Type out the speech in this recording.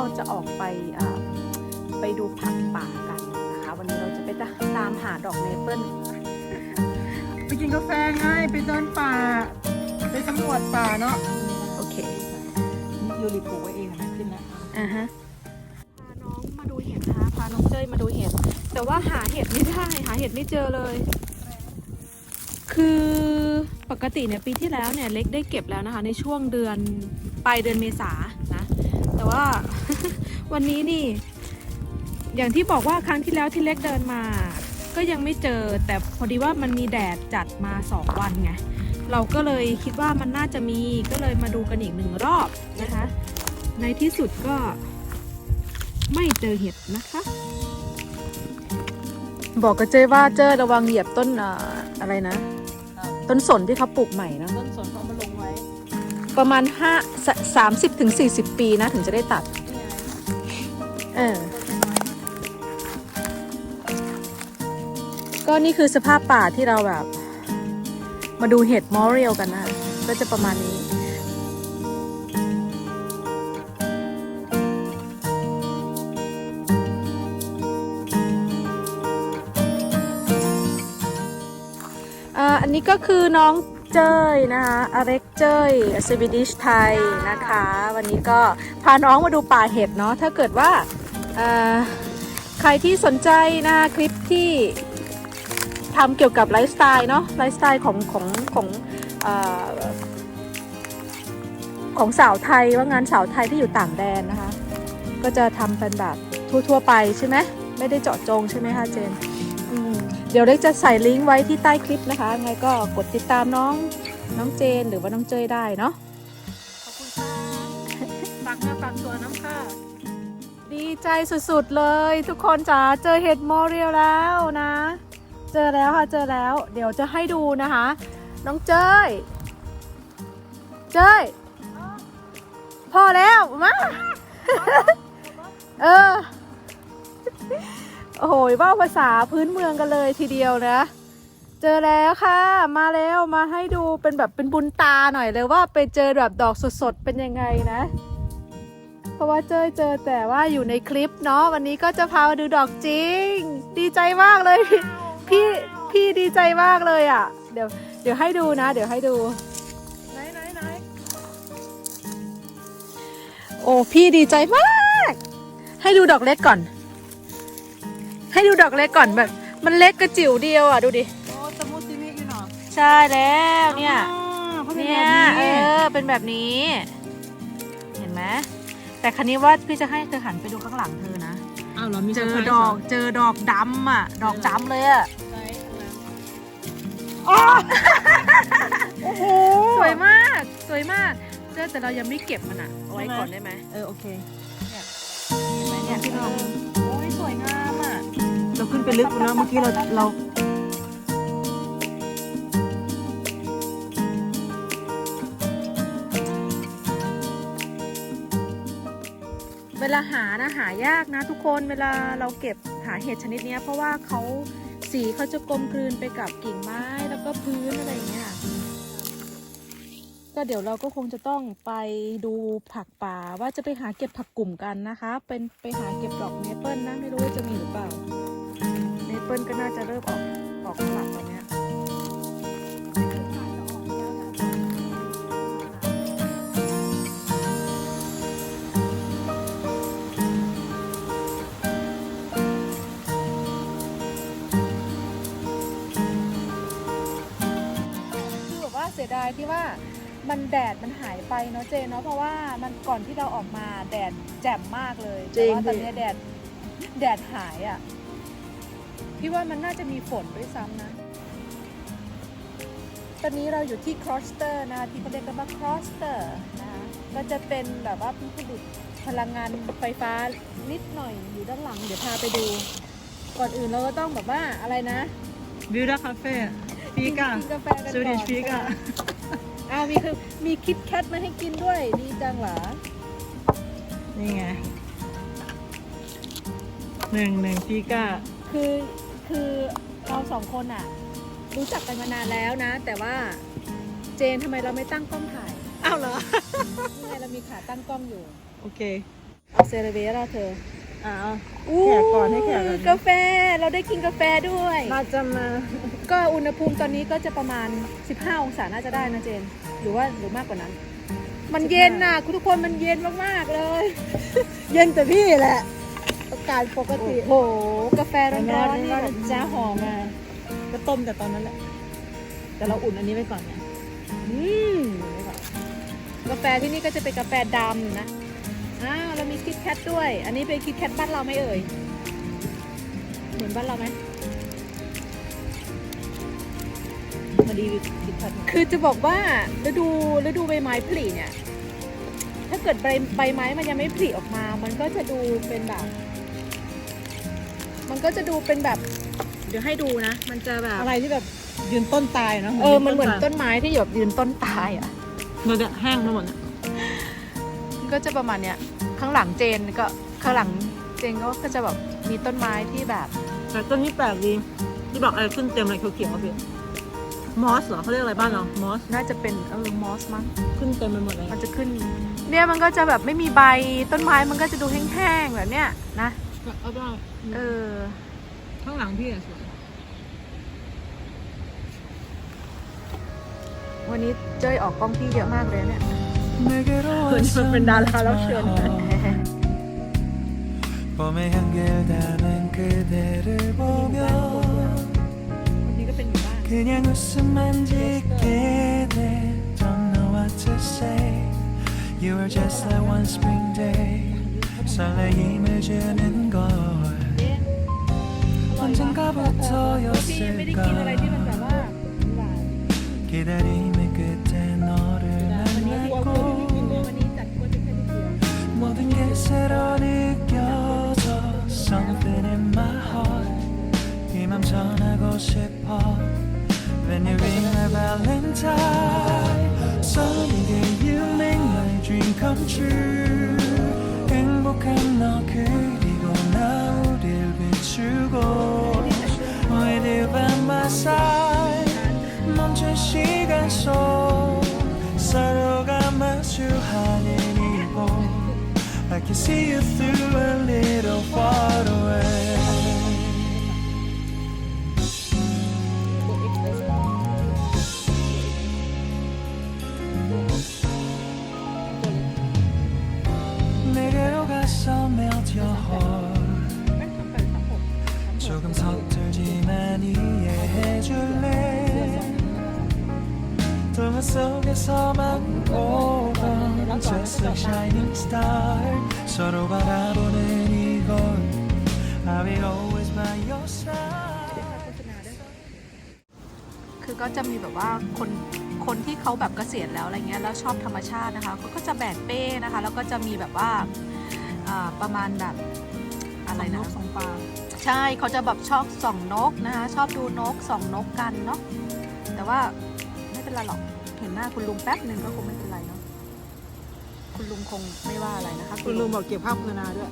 เราจะออกไปอ่าไปดูผักป่ากันนะคะ วันนี้เราจะไปตามหาดอกเมเปิลไปกินกาแฟไง่ายไปเดินป่า ไปสำรวจป่าเนาะโอเคนี่ยูริปลูกไว้เองนะขึ้นแล้วอ่าฮะพาน้องมาดูเห็ดนะคะพาน้องเจ้ยมาดูเห็ดแต่ว่าหาเห็ดไม่ได้หาเห็ดไม่เจอเลย คือปกติเนี่ยปีที่แล้วเนี่ยเล็กได้เก็บแล้วนะคะ ในช่วงเดือนปลายเดือนเมษานะ แต่ว่า วันนี้นี่ อย่างที่บอกว่าครั้งที่แล้วที่เล็กเดินมา ก็ยังไม่เจอ แต่พอดีว่ามันมีแดดจัดมาสองวันไงเราก็เลยคิดว่ามันน่าจะมีก็เลยมาดูกันอีกหนึ่งรอบนะคะ ในที่สุดก็ไม่เจอเห็ดนะคะ บอกกับเจ้ว่าเจ้ระวังเหยียบต้นเอ่ออะไรนะ ต้นสนที่เขาปลูกใหม่นะต้นสน ประมาณ5 30ถึง40 ปีนะ ถึงจะได้ตัด เออ ก็นี่คือสภาพป่าที่เราแบบ มาดูเห็ดมอเรียลกันนะ ก็จะประมาณนี้อ่าอันนี้ก็คือน้อง เจ้ยนะคะอเล็กเจ้ยสวีดิชไทยนะคะ วันนี้ก็พาน้องมาดูป่าเห็ดเนาะถ้าเกิดว่าใครที่สนใจนะคะคลิปที่ทำเกี่ยวกับไลฟ์สไตล์เนาะไลฟ์สไตล์ของของของอของสาวไทยว่างานสาวไทยที่อยู่ต่างแดนนะคะ ก็จะทำเป็นแบบทั่วๆไปใช่ไหมไม่ได้เจาะจงใช่ไหมคะเจน เดี๋ยวเล็กจะใส่ลิงก์ไว้ที่ใต้คลิปนะคะไงก็กดติดตามน้องน้องเจนหรือว่าน้องเจยได้เนาะขอบคุณค่ะฝากเนื้อฝากตัวน้ำค่ะ ดีใจสุดๆเลย ทุกคนจ๋าเจอเห็ดมอเรียลแล้วนะ เจอแล้วค่ะเจอแล้ว เดี๋ยวจะให้ดูนะคะ น้องเจยเจยพอแล้วมาเออ โอ้โหว่าภาษาพื้นเมืองกันเลยทีเดียวนะ เจอแล้วค่ะ มาแล้วมาให้ดูเป็นแบบเป็นบุญตาหน่อยเลยว่าไปเจอแบบดอกสดๆเป็นยังไงนะ เพราะว่าเจอเจอแต่ว่าอยู่ในคลิปเนาะวันนี้ก็จะพามาดูดอกจริง ดีใจมากเลย พี่พี่ดีใจมากเลยอะ เดี๋ยวเดี๋ยวให้ดูนะ เดี๋ยวให้ดูไหนไหนไหนโอ้พี่ดีใจมาก ให้ดูดอกเล็กก่อน ให้ดูดอกเล็กก่อนแบบ มันเล็กกระจิ๋วเดียวอะดูดิ โอ้ตะมุติมิอยู่เนาะใช่แล้วเนี่ย อ๋อเขาเป็นเนี่แบย บเอนี้อ เป็นแบบนี้ เห็นไหมแต่คันนี้ว่าพี่จะให้เธอหันไปดูข้างหลังเธอนะ อ้าวเหรอมีเจอซร์ไพรส์ดอกหรเจอดอกดำอะ ดอกดำเลยอะไหนข้างหลังโอ้โห สวยมาก สวยมากเจอแต่เรายังไม่เก็บมันอะ เอาไว้ก่อนได้ไหมเออโอเค เห็นไหมเนี่ยพี่น้องโอ้ยสวยงามอะเรา ขึ้นไปลึกแล้วเมื่อกี้เราเราเวลาหานะหายากนะทุกคนเวลาเราเก็บหาเห็ดชนิดนี้เพราะว่าเขาสีเขาจะกลมกลืนไปกับกิ่งไม้แล้วก็พื้นอะไรอย่างเงี้ยก็เดี๋ยวเราก็คงจะต้องไปดูผักป่าว่าจะไปหาเก็บผักกลุ่มกันนะคะ เป็นไปหาเก็บดอกเมเปิลนะไม่รู้ว่าจะมีหรือเปล่า ปิลก็น่าจะเริ่มออกออกหลักตอนเนี้ยคือแบบว่าเสียดายที่ว่ามันแดดมันหายไปเนาะเจนเนาะเพราะว่ามันก่อนที่เราออกมาแดดแจ่มมากเลยจริแต่งว่าตอนดินี้แดดแดดหายอะ่ะ พี่ว่ามันน่าจะมีฝนด้วยซ้ำนะ ตอนนี้เราอยู่ที่ครอสเตอร์นะคะที่เขาเรียกกันว่าครอสเตอร์นะคะก็จะเป็นแบบว่าผลิตพลังงานไฟฟ้านิดหน่อยอยู่ด้านหลัง เดี๋ยวพาไปดู ก่อนอื่นเราก็ต้องแบบว่าอะไรนะ วิวดาคาเฟ่ปีกากินกาแฟกันสวีก่ดิอนชปีกาอ้าวมีคือมีคิดแคทมาให้กินด้วย ดีจังเหรอนี่ไงหนึ่งหนึ่งปีกาคือ คือเราสองคนอะรู้จักกันมานานแล้วนะ แต่ว่าเจนทำไมเราไม่ตั้งกล้องถ่ายอ้าวเหรอนี่ไงเรามีขาตั้งกล้องอยู่ โอเคเอาเซเลเวราเธออ่าอู้แขกก่อนให้แขกก่อนกาแฟเราได้กินกาแฟด้วย เราจะมา ก็อุณหภูมิตอนนี้ก็จะประมาณ 15 องศาน่าจะได้นะเจน หรือว่าหรือมากกว่านั้น มันเย็นน่ะ คุณทุกคนมันเย็นมากๆเลย เย็นแต่พี่แหละอา การปกติ โอ้โห กาแฟร้แต่อนแม่ๆนี่เราแบบจ้าหอมมาก็ต้มแต่ตอนนั้นแหละ แต่เราอุ่นอันนี้ไว้ก่อนไงอืมกาแฟที่นี่ก็จะเป็นกาแฟดำนะ อ้าวเรามีคิดแคทด้วย อันนี้เป็นคิดแคทบ้านเราไหมเอ่ย เหมือนบ้านเราไหมมาดีดิบผัดคือจะบอกว่าฤดูฤดูใบไม้ผลิเนี่ย ถ้าเกิดใบใบไม้มันยังไม่ผลิออกมา มันก็จะดูเป็นแบบ มันก็จะดูเป็นแบบเดี๋ยวให้ดูนะ มันจะแบบ อะไรที่แบบยืนต้นตายเนาะเออ มันเหมือนตายต้นไม้ที่แบบยืนต้นตายอะมันจะแห้งทั้งหมดเนี่ยมันก็จะประมาณเนี้ย ข้างหลังเจนก็ข้างหลังเจนก็จะแบบมีต้นไม้ที่แบบ แต่ต้นนี้แปลกดีที่บอกอะไรขึ้นเต็มเลยเขียวๆอะพี่มอสเหรอเขาเรียกอะไรบ้านเรามอส น่าจะเป็นเออมอสมั้งขึ้นเต็มไปหมดเลย มันจะขึ้น เนี่ยมันก็จะแบบไม่มีใบต้นไม้มันก็จะดูแห้งๆแบบเนี้ยนะ เอาได้ เออ ข้างหลังพี่อะสวย วันนี้เจ้ยออกกล้องพี่เยอะมากเลยเนี่ย มันเป็นดารารับเชิญ 봄의 향기를 담은 그대를 วันนี้ 보며 ก็เป็นหมู่บ้าน 그냥 웃음만 짓게 돼 Don't know what to say You are just like one spring day 설레임을 주는 걸 언젠가부터였을까 기다림의 끝에 너를 만났고 모든 게 새로 느껴져 Something in my heart 이맘 전하고 싶어 When you ring my valentine Someday you make my dream come true side 멈춘 서로가 마주하는 이곳 I can see you through a little far away 내게로 가서 melt 조금 서 동화 속에서만 보던 Just a shining star 서로 바라보는 이곳 I will always by your side คือก็จะมีแบบว่าคนคนที่เขาแบบเกษียณแล้วอะไรเงี้ยแล้วชอบธรรมชาตินะคะเขาก็จะแบกเป้นะคะ แล้วก็จะมีแบบว่าอ่าประมาณแบบอะไรนะ สองปลา ใช่เขาจะแบบชอบส่องนกนะคะชอบดูนกส่องนกกันเนาะแต่ว่าไม่เป็นไรหรอก เห็นหน้าคุณลุงแป๊บหนึ่งก็คงไม่เป็นไรเนาะคุณลุงคงไม่ว่าอะไรนะคะ คุณลุงบอกเก็บภาพโฆษณาด้วย